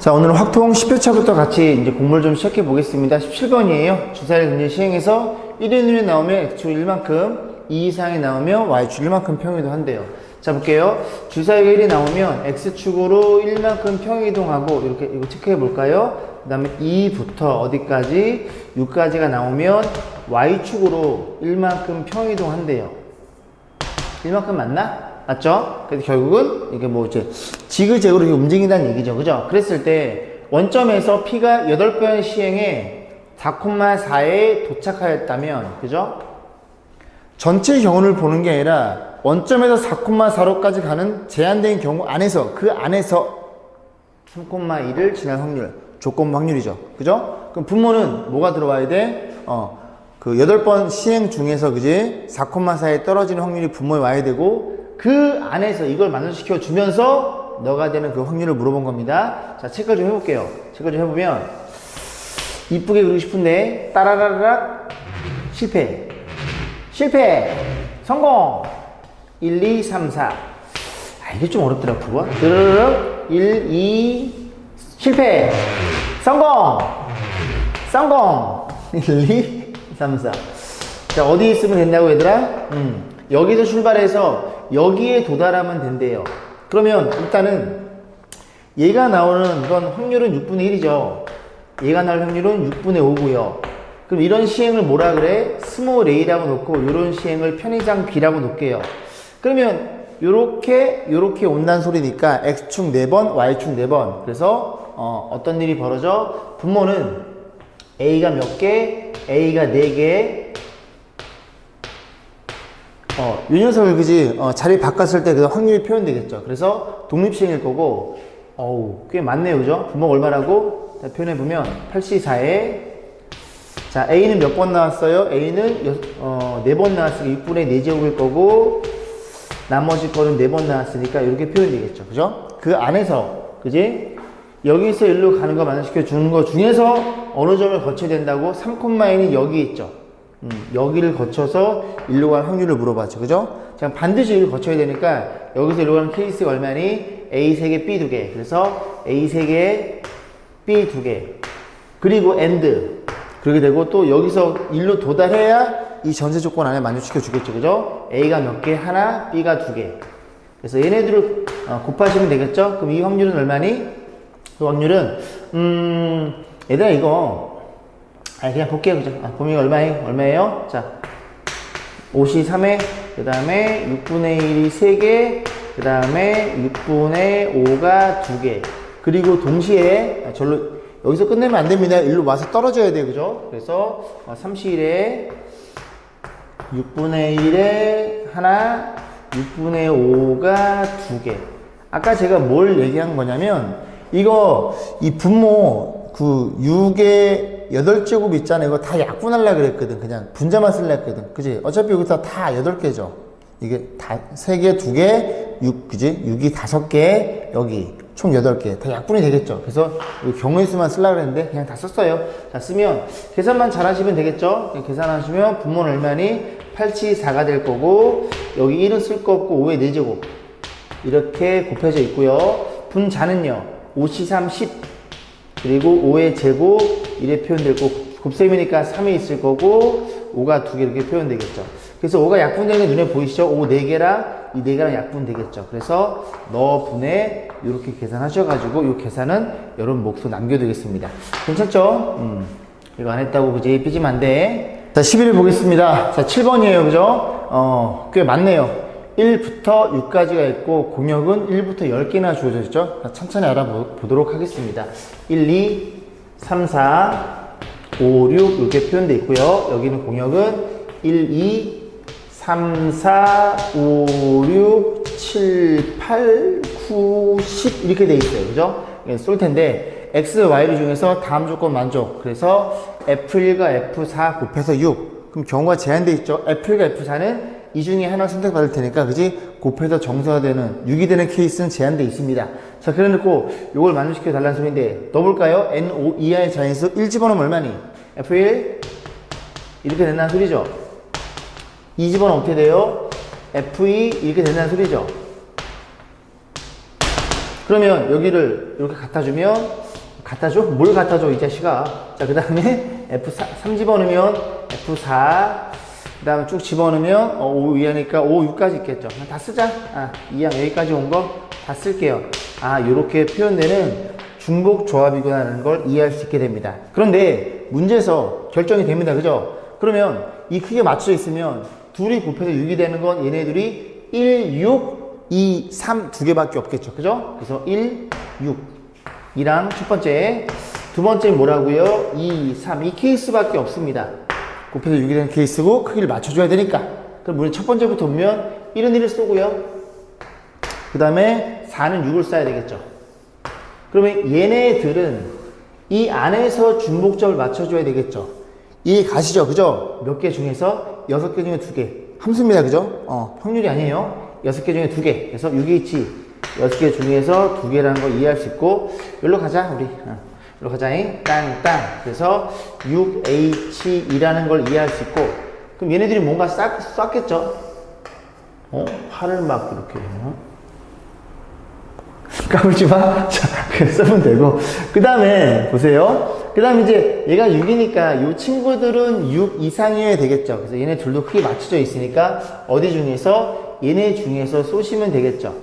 자, 오늘 확통 10회차부터 같이 이제 공부를 좀 시작해 보겠습니다. 17번이에요. 주사를 근제 시행해서 1인 1이 나오면 X축 1만큼, 2 이상이 나오면 Y축 1만큼 평이도 한대요. 자, 볼게요. 주사위가 1이 나오면 X축으로 1만큼 평이동하고, 이렇게, 이거 체크해 볼까요? 그 다음에 2부터 어디까지? 6까지가 나오면 Y축으로 1만큼 평이동한대요. 1만큼 맞나? 맞죠? 그래서 결국은 이게 뭐 이제 지그재그로 움직인다는 얘기죠. 그죠? 그랬을 때 원점에서 P가 8번 시행에 4,4에 도착하였다면, 그죠? 전체 경우를 보는 게 아니라 원점에서 4,4로까지 가는 제한된 경우 안에서 그 안에서 3,2를 지날 확률, 조건 확률이죠. 그죠? 그럼 분모는 뭐가 들어와야 돼? 어, 그 8번 시행 중에서 그지? 4,4에 떨어지는 확률이 분모에 와야 되고 그 안에서 이걸 만족시켜 주면서 너가 되는 그 확률을 물어본 겁니다. 자, 체크 좀 해볼게요. 체크 좀 해보면 이쁘게 그리고 싶은데 따라라락. 실패. 실패. 성공. 1, 2, 3, 4 아, 이게 좀 어렵더라, 그거. 드르륵. 1, 2 실패. 성공. 성공. 1, 2, 3, 4 자, 어디 있으면 된다고 얘들아? 음, 여기서 출발해서 여기에 도달하면 된대요. 그러면 일단은 얘가 나오는 건 확률은 6분의 1이죠. 얘가 나올 확률은 6분의 5고요. 그럼 이런 시행을 뭐라 그래? 스몰 a라고 놓고 이런 시행을 편의상 b라고 놓을게요. 그러면 요렇게 요렇게 온다는 소리니까 x축 4번, y축 4번. 그래서 어, 떤 일이 벌어져? 분모는 a가 몇 개, a가 4개, 어, 요 녀석을 그지 어, 자리 바꿨을 때 그 확률이 표현되겠죠. 그래서 독립시행일 거고, 어우 꽤 많네요, 그죠? 분모가 얼마라고 자, 표현해 보면 84에 자 a는 몇 번 나왔어요? a는 여, 어, 4번 나왔으니까 6분의 4제곱일 거고 나머지 거는 4번 나왔으니까 이렇게 표현되겠죠, 그죠? 그 안에서 그지 여기서 일로 가는 거 만족시켜 주는 거 중에서 어느 점을 거쳐야 된다고 3콤마인이 여기 있죠. 음, 여기를 거쳐서 일로 갈 확률을 물어봤죠. 그죠? 자, 반드시 여기를 거쳐야 되니까 여기서 일로 가는 케이스가 얼마니? A 3개, B 2개. 그래서 A 3개, B 2개. 그리고 AND. 그렇게 되고 또 여기서 일로 도달해야 이 전세 조건 안에 만족시켜 주겠죠. 그죠? A가 몇 개? 하나, B가 두 개. 그래서 얘네들을 어, 곱하시면 되겠죠? 그럼 이 확률은 얼마니? 그 확률은, 음, 얘들아, 이거 아니 그냥 볼게요 그죠 아, 범위가 얼마예요 얼마예요? 자 53에 그 다음에 6분의 1이 3개 그 다음에 6분의 5가 2개. 그리고 동시에 아, 절로 여기서 끝내면 안 됩니다. 일로 와서 떨어져야 돼요 그죠? 그래서 어, 31에 6분의 1에 하나 6분의 5가 2개. 아까 제가 뭘 얘기한 거냐면 이거 이 분모 그 6의 8제곱 있잖아요. 이거 다 약분하려고 그랬거든. 그냥 분자만 쓰려고 했거든. 그지? 어차피 여기서 다 8개죠. 이게 다 3개, 2개, 6, 그지? 6이 5개, 여기 총 8개. 다 약분이 되겠죠. 그래서 경우의 수만 쓰려고 그랬는데 그냥 다 썼어요. 자, 쓰면 계산만 잘 하시면 되겠죠? 계산하시면 분모는 얼마니? 8, 7, 4가 될 거고 여기 1은 쓸 거 없고 5의 4제곱 이렇게 곱해져 있고요. 분자는요. 5, 3, 10 그리고 5의 제곱 이래 표현될 거고 곱셈이니까 3이 있을 거고 5가 두 개 이렇게 표현되겠죠. 그래서 5가 약분되는 게 눈에 보이시죠? 5 4개랑 이 4개랑 약분되겠죠. 그래서 너 분에 이렇게 계산하셔가지고 이 계산은 여러분 목소 남겨두겠습니다. 괜찮죠? 음. 이거 안 했다고 그지? 삐지면 안 돼. 자, 11을 보겠습니다. 자, 7번이에요. 그죠? 어, 꽤 많네요. 1부터 6까지가 있고 공역은 1부터 10개나 주어져 있죠. 천천히 알아보도록 하겠습니다. 1, 2, 3, 4, 5, 6 이렇게 표현되어 있고요. 여기는 공역은 1, 2, 3, 4, 5, 6, 7, 8, 9, 10 이렇게 돼 있어요. 그죠? 쏠 텐데 x, y를 중에서 다음 조건 만족. 그래서 f1과 f4 곱해서 6. 그럼 경우가 제한되어 있죠. f1과 f4는 이 중에 하나 선택받을 테니까 그지 곱해서 정사되는 6이 되는 케이스는 제한되어 있습니다 자 그래 놓고 이걸 만족시켜 달라는 소리인데 넣어볼까요? N5 이하의 자인수 1 집어넣으면 얼마니? F1 이렇게 된다는 소리죠 2 집어넣으면 어떻게 돼요? F2 이렇게 된다는 소리죠 그러면 여기를 이렇게 갖다 주면 갖다 줘? 뭘 갖다 줘, 이 자식아? 자, 그 다음에 F4, 3 집어넣으면 F4. 그 다음에 쭉 집어넣으면 어, 5 이하니까 5, 6까지 있겠죠. 다 쓰자. 아, 이항 여기까지 온 거 다 쓸게요. 아, 이렇게 표현되는 중복 조합이구나 라는 걸 이해할 수 있게 됩니다. 그런데 문제에서 결정이 됩니다. 그죠? 그러면 이 크기가 맞춰져 있으면 둘이 곱해서 6이 되는 건 얘네들이 1, 6, 2, 3 두 개밖에 없겠죠. 그죠? 그래서 1, 6. 이랑 첫 번째. 두 번째 뭐라고요? 2, 3. 이 케이스밖에 없습니다. 곱해서 6이 되는 케이스고 크기를 맞춰줘야 되니까. 그럼 우리 첫 번째부터 보면 1은 1을 쏘고요. 그 다음에 4는 6을 써야 되겠죠. 그러면 얘네들은 이 안에서 중복점을 맞춰줘야 되겠죠. 이 가시죠. 그죠? 몇 개 중에서 6개 중에 2개. 함수입니다. 그죠? 어, 확률이 아니에요. 6개 중에 2개. 그래서 6H 6개 중에서 2개라는 걸 이해할 수 있고 여기로 가자. 우리. 어. 여기로 가자잉. 땅, 땅. 그래서 6H이라는 걸 이해할 수 있고 그럼 얘네들이 뭔가 쌌, 쌌겠죠? 어? 팔을 막 이렇게. 어? 까불지 마. 자, 쓰면 되고. 그 다음에, 보세요. 그 다음에 이제 얘가 6이니까 이 친구들은 6 이상이어야 되겠죠. 그래서 얘네 둘도 크게 맞춰져 있으니까 어디 중에서 얘네 중에서 쏘시면 되겠죠.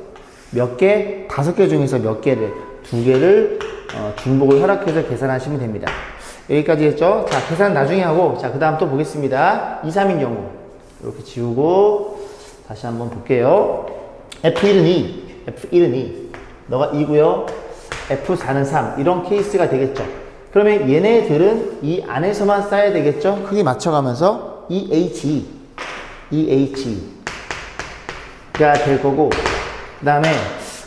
몇 개? 다섯 개 중에서 몇 개를? 두 개를 어, 중복을 허락해서 계산하시면 됩니다. 여기까지 했죠? 자, 계산 나중에 하고, 자, 그 다음 또 보겠습니다. 2, 3인 경우. 이렇게 지우고, 다시 한번 볼게요. F1은 2, F1은 2. 너가 2고요. F4는 3. 이런 케이스가 되겠죠. 그러면 얘네들은 이 안에서만 쌓여야 되겠죠. 크게 맞춰가면서 EH, EH가 될 거고 그 다음에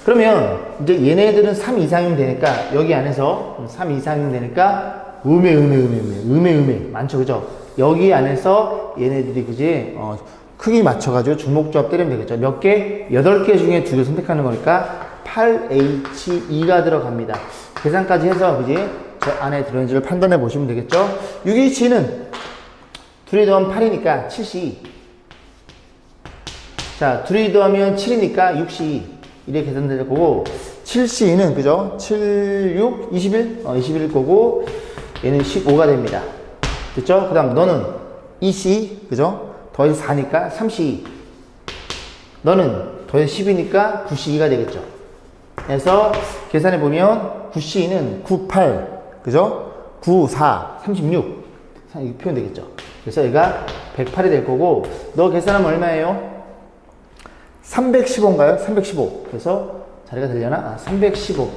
그러면 이제 얘네들은 3 이상이면 되니까 여기 안에서 3 이상이면 되니까 음에 음에 음에 음에 음에 음에 많죠 그죠 여기 안에서 얘네들이 그지 어, 크게 맞춰가지고 주목조합 때리면 되겠죠 몇 개? 8개 중에 두 개 선택하는 거니까 8H2가 들어갑니다. 계산까지 해서 그지? 저 안에 들어있는지를 판단해 보시면 되겠죠? 6H는 둘이 더하면 8이니까 7C. 자, 둘이 더하면 7이니까 6C. 이렇게 계산될 거고 7C는 그죠? 7, 6, 21? 어, 21일 거고 얘는 15가 됩니다. 됐죠? 그 다음 너는 2C 그죠? 더해서 4니까 3C. 너는 더해서 10이니까 9C2가 되겠죠. 그래서 계산해 보면 9C는 98, 그죠? 9, 4, 36. 이렇게 표현 되겠죠. 그래서 얘가 108이 될 거고, 너 계산하면 얼마예요? 315인가요? 315. 그래서 자리가 되려나? 아, 315.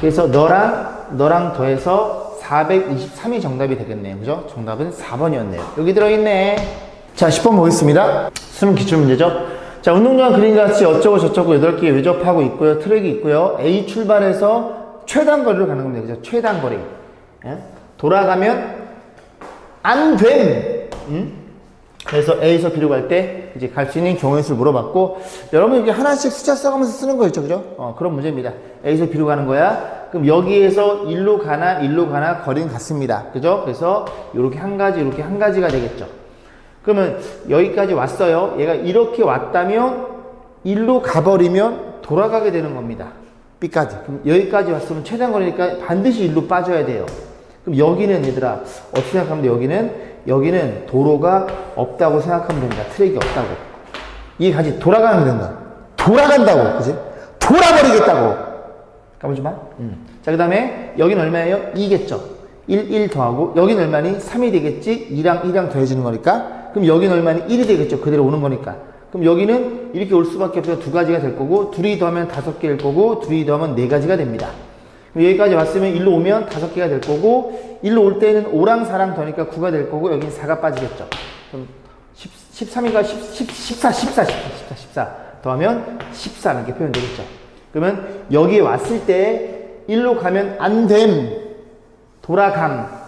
그래서 너랑, 너랑 더해서 423이 정답이 되겠네요. 그죠? 정답은 4번이었네요. 여기 들어있네. 자, 10번 보겠습니다. 수능 기출문제죠? 자, 운동장 그림같이 어쩌고 저쩌고 8개 외접하고 있고요. 트랙이 있고요. A 출발해서 최단 거리로 가는 겁니다. 그죠? 최단 거리. 예? 돌아가면 안 됨! 음? 그래서 A에서 B로 갈 때 이제 갈 수 있는 경우의 수를 물어봤고 여러분 여기 하나씩 숫자 써가면서 쓰는 거였죠. 그죠? 어, 그런 문제입니다. A에서 B로 가는 거야. 그럼 여기에서 1로 가나 1로 가나 거리는 같습니다. 그죠? 그래서 이렇게 한 가지 이렇게 한 가지가 되겠죠. 그러면 여기까지 왔어요. 얘가 이렇게 왔다면 일로 가버리면 돌아가게 되는 겁니다. B까지. 그럼 여기까지 왔으면 최단 거리니까 반드시 일로 빠져야 돼요. 그럼 여기는 얘들아 어떻게 생각하면 돼? 여기는 여기는 도로가 없다고 생각하면 됩니다. 트랙이 없다고. 이게 같이 돌아가면 된다. 돌아간다고. 그지? 돌아버리겠다고. 까보지 마. 음. 자, 그 다음에 여기는 얼마예요? 2겠죠. 1, 1 더하고 여기는 얼마니? 3이 되겠지? 2랑 1이랑 더해지는 거니까 그럼 여기는 얼마니? 1이 되겠죠. 그대로 오는 거니까. 그럼 여기는 이렇게 올 수밖에 없어서 두 가지가 될 거고 둘이 더하면 다섯 개일 거고 둘이 더하면 네 가지가 됩니다. 여기까지 왔으면 일로 오면 다섯 개가 될 거고 일로 올 때는 5랑 4랑 더니까 9가 될 거고 여기는 4가 빠지겠죠. 그럼 10, 13인가 10, 10, 14, 14, 14, 14, 14 더하면 14 이렇게 표현되겠죠. 그러면 여기에 왔을 때 일로 가면 안 됨, 돌아감,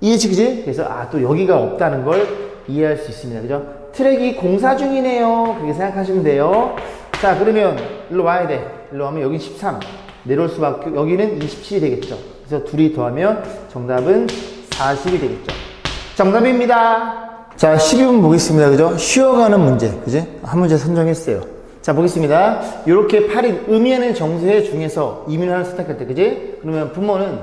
이해지 그지? 그래서 아 또 여기가 없다는 걸 이해할 수 있습니다. 그죠? 트랙이 공사 중이네요. 그렇게 생각하시면 돼요. 자 그러면 일로 와야 돼. 일로 와면 여기 13 내려올 수밖에 여기는 27이 되겠죠. 그래서 둘이 더하면 정답은 40이 되겠죠. 정답입니다. 자 12분 보겠습니다. 그죠? 쉬어가는 문제. 그지? 한 문제 선정했어요. 자, 보겠습니다. 이렇게 8인 의미하는 정세 중에서 이민을 하나 선택할 때, 그지? 그러면 분모는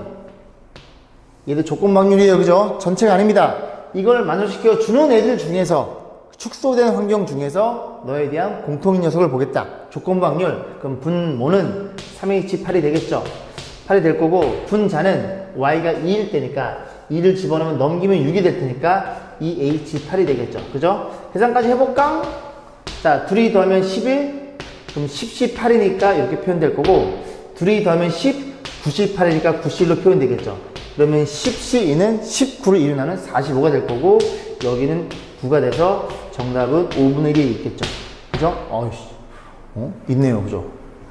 얘들 조건방률이에요. 그죠? 전체가 아닙니다. 이걸 만족시켜 주는 애들 중에서 축소된 환경 중에서 너에 대한 공통인 녀석을 보겠다. 조건방률. 그럼 분모는 3H8이 되겠죠. 8이 될 거고 분자는 Y가 2일 때니까 2를 집어넣으면 넘기면 6이 될 테니까 2H8이 되겠죠. 그죠? 계산까지 해볼까? 자, 둘이 더하면 11, 그럼 10, 18이니까 이렇게 표현될 거고, 둘이 더하면 10, 98이니까 91로 표현되겠죠. 그러면 10C2는 19를 일어나는 45가 될 거고, 여기는 9가 돼서 정답은 5분의 1이 있겠죠. 그죠? 어우씨. 어? 있네요. 그죠?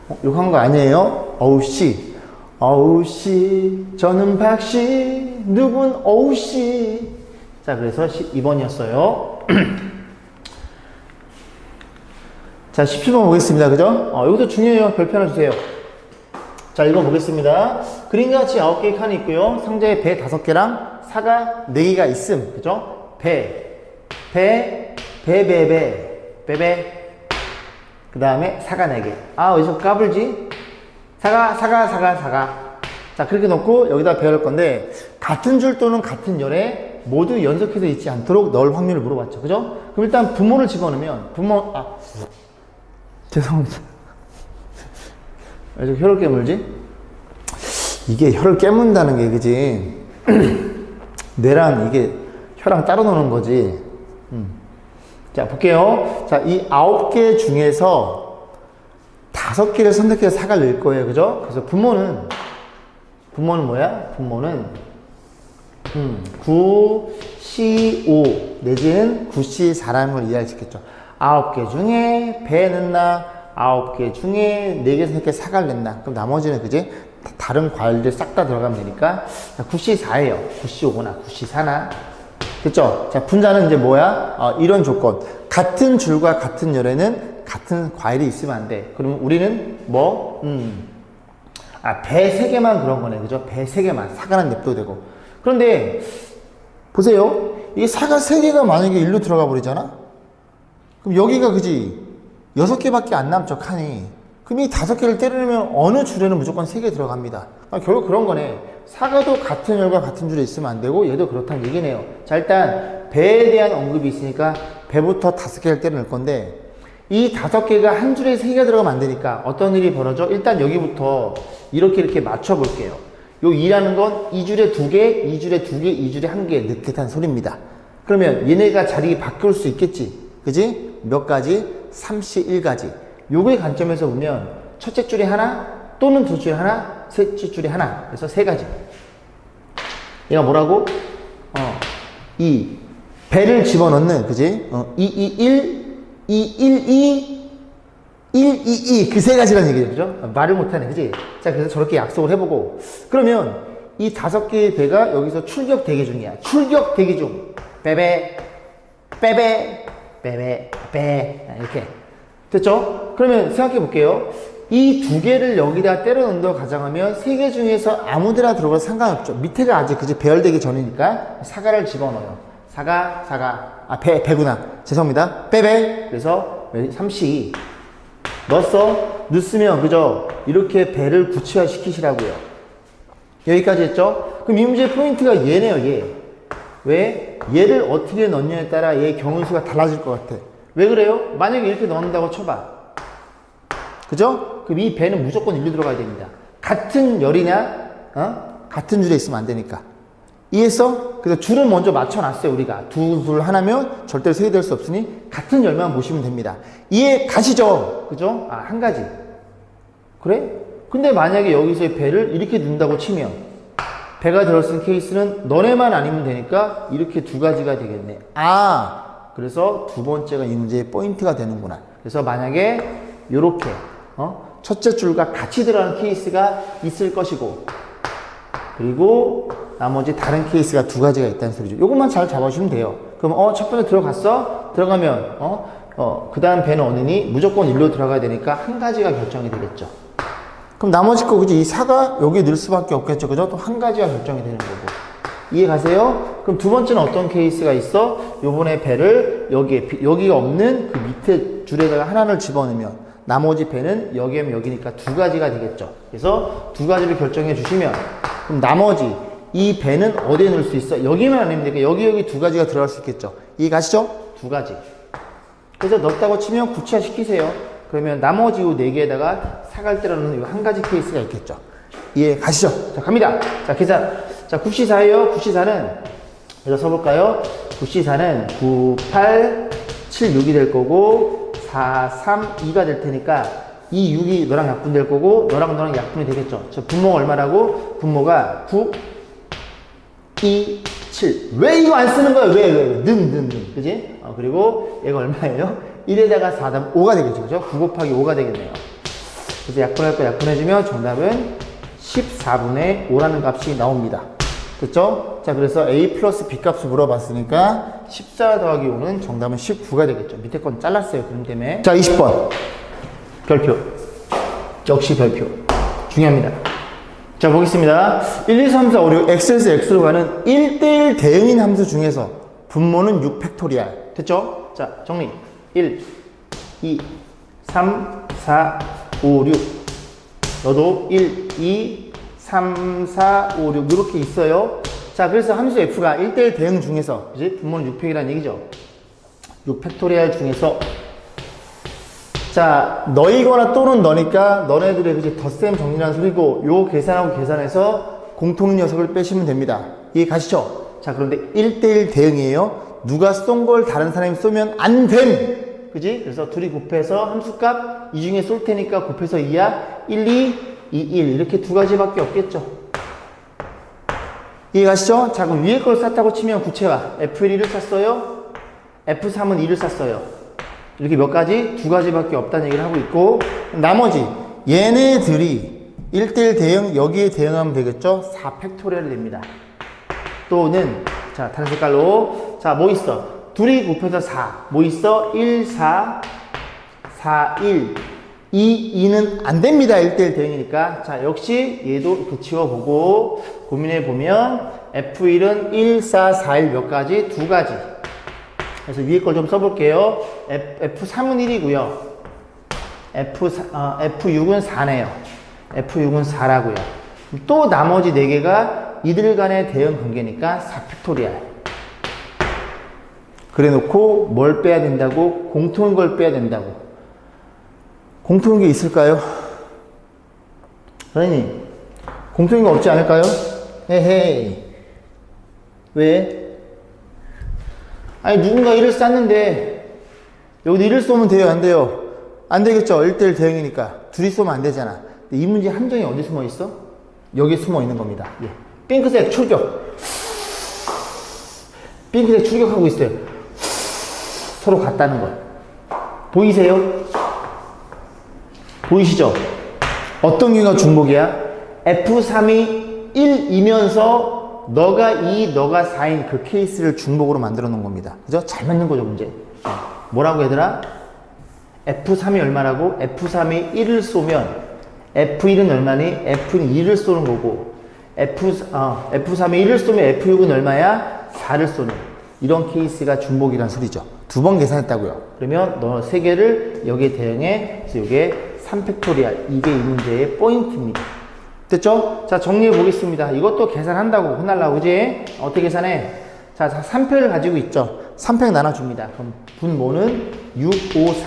어? 욕한 거 아니에요? 어우씨. 어우씨. 저는 박씨. 누군 어우씨. 자, 그래서 12번이었어요. 자, 17번 보겠습니다. 그죠? 어, 이것도 중요해요. 별표 하나 주세요. 자, 읽어보겠습니다. 그림과 같이 9개의 칸이 있고요. 상자에 배 5개랑 사가 4개가 있음. 그죠? 배, 배, 배, 배. 그 다음에 사가 4개. 아, 어디서 까불지? 사가, 사가, 사가, 사가. 자, 그렇게 놓고 여기다 배울 건데, 같은 줄 또는 같은 열에 모두 연속해서 있지 않도록 넣을 확률을 물어봤죠. 그죠? 그럼 일단 부모를 집어넣으면, 부모, 아, 죄송합니다. 왜 혀를 깨물지? 이게 혀를 깨문다는 게, 그지? 뇌랑 이게 혀랑 따로 노는 거지. 음. 자, 볼게요. 자, 이 아홉 개 중에서 다섯 개를 선택해서 사과를 낼 거예요. 그죠? 그래서 부모는, 부모는 뭐야? 부모는, 음, 9, C, 5, 내지는 9, C, 4라는 걸 이해할 수 있겠죠. 아홉 개 중에 배 넣나, 아홉 개 중에 네 개, 선택해 사과를 냈나. 그럼 나머지는 그지? 다- 다른 과일들 싹 다 들어가면 되니까. 자, 9C 4예요. 9C 5나 9C 4 나. 됐죠? 자, 분자는 이제 뭐야? 어, 이런 조건. 같은 줄과 같은 열에는 같은 과일이 있으면 안 돼. 그러면 우리는 뭐, 음, 아, 배 세 개만 그런 거네. 그죠? 배 세 개만. 사과는 냅둬도 되고. 그런데, 보세요. 이게 사과 세 개가 만약에 일로 들어가 버리잖아? 그럼 여기가 그지? 여섯 개밖에 안 남죠, 칸이. 그럼 이 다섯 개를 때리면 어느 줄에는 무조건 세 개 들어갑니다. 아, 결국 그런 거네. 사과도 같은 열과 같은 줄에 있으면 안 되고 얘도 그렇다는 얘기네요. 자, 일단 배에 대한 언급이 있으니까 배부터 다섯 개를 때려 넣을 건데 이 다섯 개가 한 줄에 세 개가 들어가면 안 되니까 어떤 일이 벌어져? 일단 여기부터 이렇게 이렇게 맞춰 볼게요. 요 2라는 건이 줄에 두 개, 이 줄에 두 개, 이 줄에 한개 넣겠다는 소리입니다. 그러면 얘네가 자리 바꿀 수 있겠지. 그지? 몇 가지? 31가지. 요거의 관점에서 보면 첫째 줄에 하나 또는 두 줄에 하나, 셋째 줄에 하나. 그래서 세 가지. 얘가 뭐라고? 어, 이 배를 집어넣는 그지? 어, 2, 2, 1, 2, 1, 2, 1, 2, 2. 그 세 가지라는 얘기죠. 그죠? 말을 못하네. 그지? 자, 그래서 저렇게 약속을 해보고. 그러면 이 다섯 개의 배가 여기서 출격 대기 중이야. 출격 대기 중. 빼배, 빼배, 빼배, 빼. 이렇게. 됐죠? 그러면 생각해 볼게요. 이 두 개를 여기다 때려 넣는다고 가정하면 세 개 중에서 아무 데나 들어가도 상관없죠. 밑에가 아직 그지 배열되기 전이니까 사과를 집어넣어요. 사과, 사과. 아, 배, 배구나. 죄송합니다. 빼배. 그래서 32. 넣었어? 넣었으면 그죠? 이렇게 배를 구체화 시키시라고요. 여기까지 했죠? 그럼 이 문제의 포인트가 얘네요, 얘. 왜? 얘를 어떻게 넣느냐에 따라 얘 경우수가 달라질 것 같아. 왜 그래요? 만약에 이렇게 넣는다고 쳐봐. 그죠? 그럼 이 배는 무조건 일로 들어가야 됩니다. 같은 열이냐, 어? 같은 줄에 있으면 안 되니까. 이해했어? 그래서 줄을 먼저 맞춰놨어요, 우리가. 두줄 하나면 절대로 세 개 될 수 없으니 같은 열만 보시면 됩니다. 이해 가시죠? 그죠? 아, 한 가지. 그래? 근데 만약에 여기서의 배를 이렇게 넣는다고 치면 배가 들어쓴 케이스는 너네만 아니면 되니까 이렇게 두 가지가 되겠네. 아, 그래서 두 번째가 이 문제의 포인트가 되는구나. 그래서 만약에 이렇게 어? 첫째 줄과 같이 들어가는 케이스가 있을 것이고 그리고 나머지 다른 케이스가 두 가지가 있다는 소리죠. 요것만 잘 잡아주시면 돼요. 그럼 어, 첫 번째 들어갔어? 들어가면 어, 어, 그 다음 배는 어느니 무조건 일로 들어가야 되니까 한 가지가 결정이 되겠죠. 그럼 나머지 거 그지 이 사가 여기 넣을 수밖에 없겠죠 그죠 또 한 가지가 결정이 되는 거고 이해 가세요 그럼 두 번째는 어떤 케이스가 있어 요번에 배를 여기에 비- 여기가 없는 그 밑에 줄에다가 하나를 집어넣으면 나머지 배는 여기면 여기니까 두 가지가 되겠죠. 그래서 두 가지를 결정해 주시면 그럼 나머지 이 배는 어디에 넣을 수 있어? 여기만 아니면 되니까 여기 여기 두 가지가 들어갈 수 있겠죠. 이해 가시죠? 두 가지. 그래서 넣었다고 치면 구치화 시키세요. 그러면 나머지 요네 개에다가 사갈대라는 요한 가지 케이스가 있겠죠. 이해 가시죠? 자, 갑니다. 자, 계산. 자, 9C4예요. 9C4는, 여기다 써볼까요? 9C4는 9, 8, 7, 6이 될 거고, 4, 3, 2가 될 테니까, 이 6이 너랑 약분 될 거고, 너랑 너랑 약분이 되겠죠. 저 분모가 얼마라고? 분모가 9, 2, 7. 왜 이거 안 쓰는 거야? 왜, 왜, 왜? 능, 능, 능. 그지? 어, 그리고 얘가 얼마예요? 1에다가 4다 5가 되겠죠. 그죠? 9 곱하기 5가 되겠네요. 그래서 약분할 거 약분해주면 정답은 14분의 5라는 값이 나옵니다. 됐죠? 자, 그래서 A 플러스 B 값을 물어봤으니까 14 더하기 5는 정답은 19가 되겠죠. 밑에 건 잘랐어요. 그럼 때문에. 자, 20번. 별표. 역시 별표. 중요합니다. 자, 보겠습니다. 1, 2, 3, 4, 5, 6, x에서 x로 가는 1대1 대응인 함수 중에서 분모는 6 팩토리알. 됐죠? 자, 정리. 1, 2, 3, 4, 5, 6. 너도 1, 2, 3, 4, 5, 6 이렇게 있어요. 자, 그래서 함수 f가 1대1 대응 중에서 그지? 분모는 6팩이라는 얘기죠. 6팩토리알 중에서 자, 너이거나 또는 너니까 너네들의 그지 덧셈 정리라는 소리고 요 계산하고 계산해서 공통 녀석을 빼시면 됩니다. 이해 가시죠? 자, 그런데 1대1 대응이에요. 누가 쏜 걸 다른 사람이 쏘면 안 됨. 그지? 그래서 둘이 곱해서 함수값 이 중에 쏠 테니까 곱해서 2야. 1, 2, 2, 1 이렇게 두 가지밖에 없겠죠. 이해 가시죠? 자, 그럼 위에 걸 쌌다고 치면 구체화. F1을 쌌어요. F3은 2를 쌌어요. 이렇게 몇 가지? 두 가지밖에 없다는 얘기를 하고 있고 나머지 얘네들이 1대1 대응 여기에 대응하면 되겠죠? 4팩토리얼이 됩니다. 또는 자 다른 색깔로 자 뭐 있어? 둘이 곱해서 4. 뭐 있어? 1, 4, 4, 1. 2, 2는 안 됩니다. 1대1 대응이니까. 자, 역시 얘도 이렇게 지워보고 고민해 보면 F1은 1, 4, 4, 1 몇 가지? 두 가지. 그래서 위에 걸 좀 써볼게요. F, 3은 1이고요. F, 어, F6은 4네요. F6은 4라고요. 또 나머지 4개가 이들 간의 대응 관계니까 4팩토리알. 그래 놓고 뭘 빼야 된다고? 공통인 걸 빼야 된다고. 공통인 게 있을까요? 선생님, 공통인 거 없지 않을까요? 헤헤이. 왜? 아니 누군가 일을 쌌는데 여기도 일을 쏘면 돼요 안 돼요 안 되겠죠 1대1 대응이니까 둘이 쏘면 안 되잖아 이 문제 함정이 어디 숨어 있어? 여기 숨어 있는 겁니다 예. 핑크색 출격 핑크색 출격하고 있어요 서로 같다는 거 보이세요? 보이시죠? 어떤 경우가 중복이야? F3이 1이면서 너가 2, 너가 4인 그 케이스를 중복으로 만들어 놓은 겁니다. 그죠? 잘 맞는 거죠, 문제. 뭐라고 얘들아? F3이 얼마라고? F3이 1을 쏘면 F1은 얼마니? F1은 2를 쏘는 거고 F, 어, F3이 1을 쏘면 F6은 얼마야? 4를 쏘는 이런 케이스가 중복이란 소리죠. 두 번 계산했다고요. 그러면 너 세 개를 여기에 대응해 그래서 이게 3팩토리알 이게 이 문제의 포인트입니다. 됐죠? 자, 정리해 보겠습니다. 이것도 계산한다고 혼날라고, 그지? 어떻게 계산해? 자, 3팩을 가지고 있죠. 3팩 나눠줍니다. 그럼 분모는 6, 5,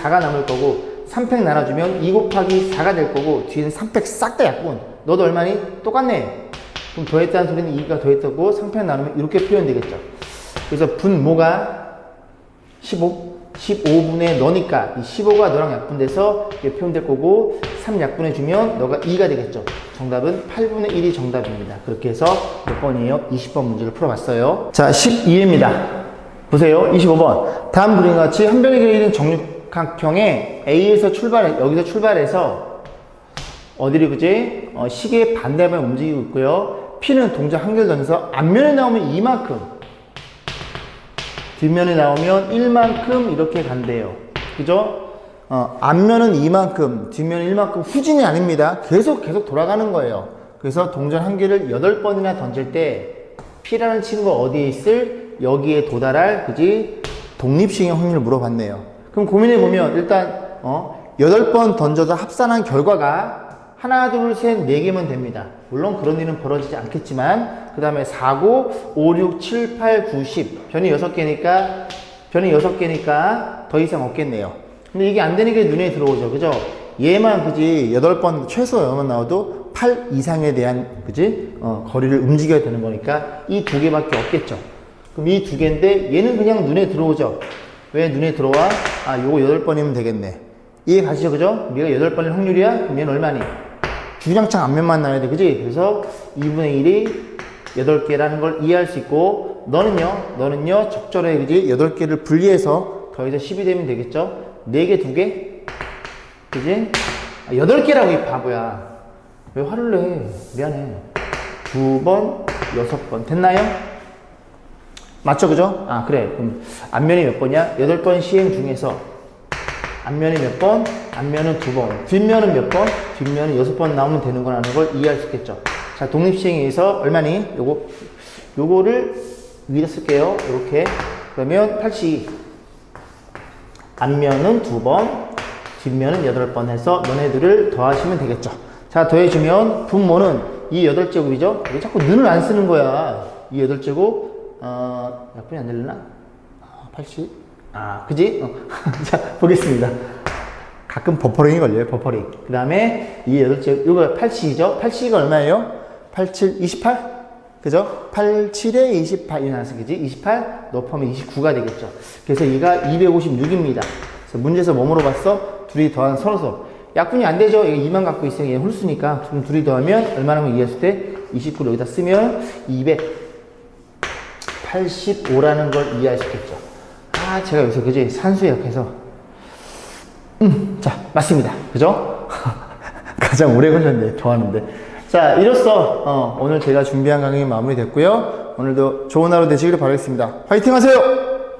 4가 남을 거고, 3팩 나눠주면 2 곱하기 4가 될 거고, 뒤에는 3팩 싹 다 약분. 너도 얼마니? 똑같네. 그럼 더했다는 소리는 2가 더했다고 3팩 나누면 이렇게 표현되겠죠. 그래서 분모가 15, 15분의 너니까 이 15가 너랑 약분돼서 이게 표현될 거고 3 약분해주면 너가 2가 되겠죠. 정답은 8분의 1이 정답입니다. 그렇게 해서 몇 번이에요? 20번 문제를 풀어봤어요. 자, 12회입니다. 보세요. 25번. 다음 그림과 같이 한 변의 길이는 정육각형에 A에서 출발해, 여기서 출발해서 어디를 그지? 어, 시계의 반대방에 움직이고 있고요. P는 동작 한결 던져서 앞면에 나오면 이만큼 뒷면에 나오면 1만큼 이렇게 간대요. 그죠? 어, 앞면은 이만큼, 뒷면은 1만큼 후진이 아닙니다. 계속 계속 돌아가는 거예요. 그래서 동전 한 개를 8번이나 던질 때 P라는 친구가 어디에 있을? 여기에 도달할, 그지? 독립식의 확률을 물어봤네요. 그럼 고민해보면 일단, 어, 8번 던져서 합산한 결과가 하나, 둘, 셋, 네 개면 됩니다. 물론 그런 일은 벌어지지 않겠지만, 그 다음에 4, 9, 5, 6, 7, 8, 9, 10. 변이 6개니까, 변이 6개니까 더 이상 없겠네요. 근데 이게 안 되는 게 눈에 들어오죠. 그죠? 얘만, 그지? 8번, 최소 8번 나와도 8 이상에 대한, 그지? 어, 거리를 움직여야 되는 거니까 이 두 개밖에 없겠죠. 그럼 이 두 개인데 얘는 그냥 눈에 들어오죠. 왜 눈에 들어와? 아, 요거 8번이면 되겠네. 이해 가시죠? 그죠? 얘가 8번일 확률이야? 그럼 얘는 얼마니? 주장창 앞면만 나와야 돼. 그지? 그래서 2분의 1이 8개라는 걸 이해할 수 있고, 너는요, 너는요, 적절해. 그지? 8개를 분리해서 더해서 10이 되면 되겠죠? 4개, 2개? 그지? 아, 8개라고 이 바보야. 왜 화를 내? 미안해. 두 번, 여섯 번. 됐나요? 맞죠? 그죠? 아, 그래. 그럼 앞면이 몇 번이야? 8번 시행 중에서 앞면이 몇 번? 앞면은 두 번. 뒷면은 몇 번? 뒷면은 여섯 번 나오면 되는 거라는 걸 이해할 수 있겠죠. 자, 독립시행에 의해서 얼마니? 요거, 요거를 위에다 쓸게요. 이렇게. 그러면 82. 앞면은 두 번, 뒷면은 여덟 번 해서 너네들을 더하시면 되겠죠. 자, 더해주면 분모는 이 여덟 제곱이죠? 왜 자꾸 눈을 안 쓰는 거야? 이 여덟 제곱, 어, 약분이 안 되려나? 아, 80? 아, 그지? 어. 자, 보겠습니다. 가끔 버퍼링이 걸려요, 버퍼링. 그 다음에 이 여덟 제곱, 이거 80이죠? 80이 얼마예요? 87, 28? 그죠? 87에 28, 이 나왔어, 그지? 28, 높으면 29가 되겠죠. 그래서 얘가 256입니다. 그래서 문제에서 뭐 물어봤어? 둘이 더한 서로서. 약분이 안 되죠? 이거 2만 갖고 있으니까 얘 홀수니까. 그럼 둘이 더하면 얼마나 면 이해했을 때? 29를 여기다 쓰면 285라는 걸 있겠죠. 아, 제가 여기서, 그지? 산수역해서. 음, 자, 맞습니다. 그죠? 가장 오래 걸렸네, 더하는데. 자, 이로써 어, 오늘 제가 준비한 강의 마무리됐고요. 오늘도 좋은 하루 되시기를 바라겠습니다. 화이팅 하세요!